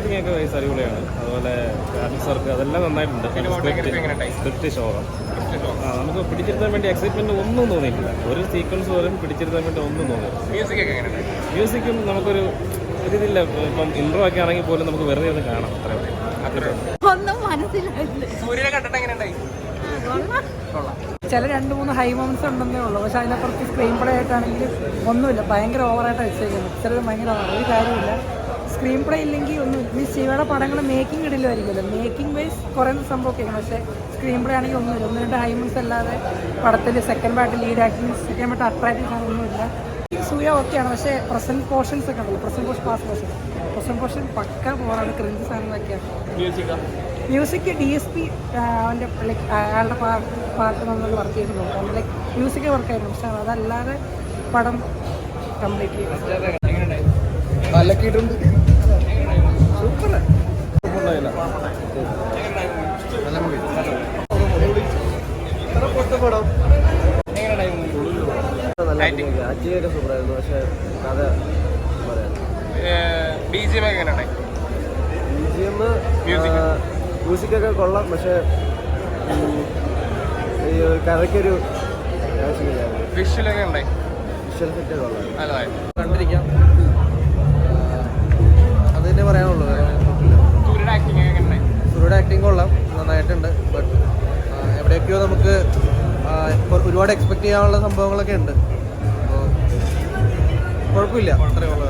Acting ഒക്കെ vice അടിപൊളിയാണ്. അതുപോലെ ഗ്രാഫിക്സ് വർക്ക് അതെല്ലാം നന്നായിട്ടുണ്ട്? സ്ക്രിപ്റ്റ് നമുക്ക് പിടിച്ചിരുത്താൻ വേണ്ടി എക്സൈറ്റ്മെന്റ് ഒന്നും തോന്നിയിട്ടില്ല. ഒരു സീക്വൻസ് പോലും പിടിച്ചിരുത്താൻ വേണ്ടി ഒന്നും തോന്നിയില്ല മ്യൂസിക്കും നമുക്കൊരു ഇതില്ല. ഇപ്പം ഇൻട്രോ ഒക്കെ ആണെങ്കിൽ പോലും നമുക്ക് വെറുതെ ഒന്ന് കാണാം. ചില രണ്ട് മൂന്ന് ഹൈ മൊമെന്റ്സ് ഉണ്ടെന്നേ ഉള്ളൂ. പക്ഷെ അതിനപ്പുറത്ത് സ്ക്രീൻ പ്ലേ ആയിട്ടാണെങ്കിൽ ഒന്നുമില്ല. ഭയങ്കര ഓവറായിട്ട് വെച്ചേക്കുന്നത്. ചിലത് ഭയങ്കര. ഒരു കാര്യമില്ല സ്ക്രീൻ പ്ലേ ഇല്ലെങ്കിൽ ഒന്നും മീൻസ് ശിവയുടെ പടങ്ങൾ മേക്കിംഗ് ഇടില്ലായിരിക്കുമല്ലോ മേക്കിംഗ് വൈസ് കുറേ സംഭവമൊക്കെ ആയിരുന്നു പക്ഷേ സ്ക്രീൻ പ്ലേ ആണെങ്കിൽ ഒന്നുമില്ല ഒന്ന് രണ്ട് ഹൈ അല്ലാതെ പടത്തിൽ second part lead acting second part attractive ഒന്നുമില്ല സൂയ ഓക്കെയാണ് പക്ഷേ പ്രസന്റ് പോർഷൻസ് ഒക്കെ ഉണ്ടല്ലോ. Present portion pass portion present portion പക്ക പോകാനാണ് ക്രിഞ്ച് സാധനങ്ങളൊക്കെയാണ് music music D S P അവന്റെ ലൈക്ക് അയാളുടെ പാട്ട് നമ്മൾ വർക്ക് ചെയ്തിട്ടുണ്ട് നോക്കാം ലൈക്ക് മ്യൂസിക് വർക്ക് ആയിരുന്നു. പക്ഷേ അതല്ലാതെ പടം കംപ്ലീറ്റ് എങ്ങനെയുണ്ടായി? Lighting. അജിയൊക്കെ സൂപ്പറായിരുന്നു പക്ഷെ കഥ പറയാം ബി ജി എം ഒക്കെ എങ്ങനെയുണ്ടായി ബി ജി എം Music. മ്യൂസിക്കൊക്കെ കൊള്ളാം പക്ഷെ കഥക്കൊരു കഥയ്ക്കൊരു ആവശ്യമില്ലായിരുന്നു വിഷ്വൽ ഒക്കെ ഉണ്ടായി വിഷ്വൽ സെറ്റ് കൊള്ളാം. കണ്ടിരിക്കാം. ഒരുപാട് എക്സ്പെക്ട് ചെയ്യാനുള്ള സംഭവങ്ങളൊക്കെ ഉണ്ട്. അപ്പോൾ കുഴപ്പമില്ല. അത്രേ ഉള്ളൂ.